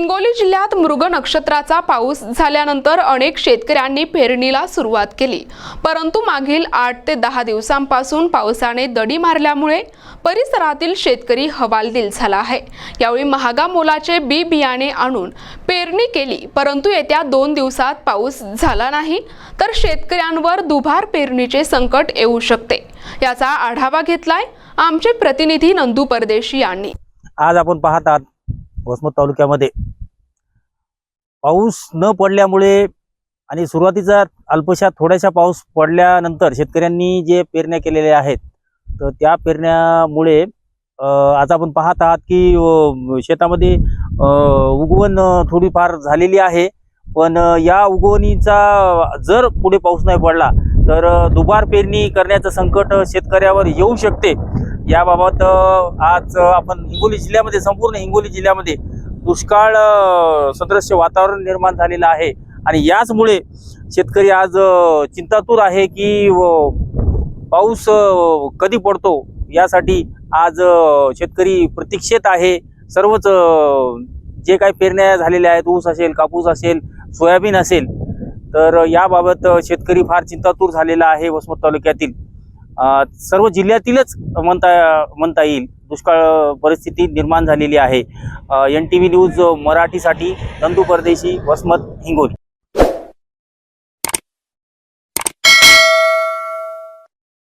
हिंगोली जिल्ह्यात मृग नक्षत्राचा पाऊस झाल्यानंतर अनेक शेतकऱ्यांनी पेरणीला सुरुवात केली. परंतु मागील आठ ते दहा दिवसांपासून पावसाने दडी मारल्यामुळे परिसरातील शेतकरी हवालदिल झाला आहे. यावेळी महागा मोलाचे बी बियाणे आणून पेरणी केली परंतु येत्या दोन दिवसात पाऊस झाला नाही तर शेतकऱ्यांवर दुभार पेरणीचे संकट येऊ शकते. याचा आढावा घेतलाय आमचे प्रतिनिधी नंदू परदेशी यांनी. आज आपण पाहतात वसमत तालुक्यामध्ये पाऊस न पडल्यामुळे आणि सुरुवातीचा अल्पशा थोड्याशा पाऊस पडल्यानंतर शेतकऱ्यांनी जे पेरण्या केलेल्या आहेत तर त्या पेरण्यामुळे आज आपण पाहत आहात की शेतामध्ये उगवण थोडीफार झालेली आहे. पण या उगवणीचा जर पुढे पाऊस नाही पडला तर दुबार पेरणी करण्याचं संकट शेतकऱ्यावर येऊ शकते. याबाबत आज आपण हिंगोली जिल्ह्यामध्ये संपूर्ण हिंगोली जिल्ह्यामध्ये दुष्काळ सदृश्य वातावरण निर्माण झालेलं आहे. आणि याचमुळे शेतकरी आज चिंतातूर आहे की व, पाऊस कधी पडतो? यासाठी आज शेतकरी प्रतीक्षेत आहे. सर्वच जे काही पेरण्या झालेल्या आहेत ऊस असेल कापूस असेल सोयाबीन असेल तर याबाबत शेतकरी फार चिंतातूर झालेला आहे वसमत तालुक्यातील. सर्व जिल्ह्यातीलच म्हणता म्हणता येईल. दुष्काळ परिस्थिती निर्माण झालेली आहे. एन टी व्ही न्यूज मराठीसाठी नंदू परदेशी वसमत हिंगोली.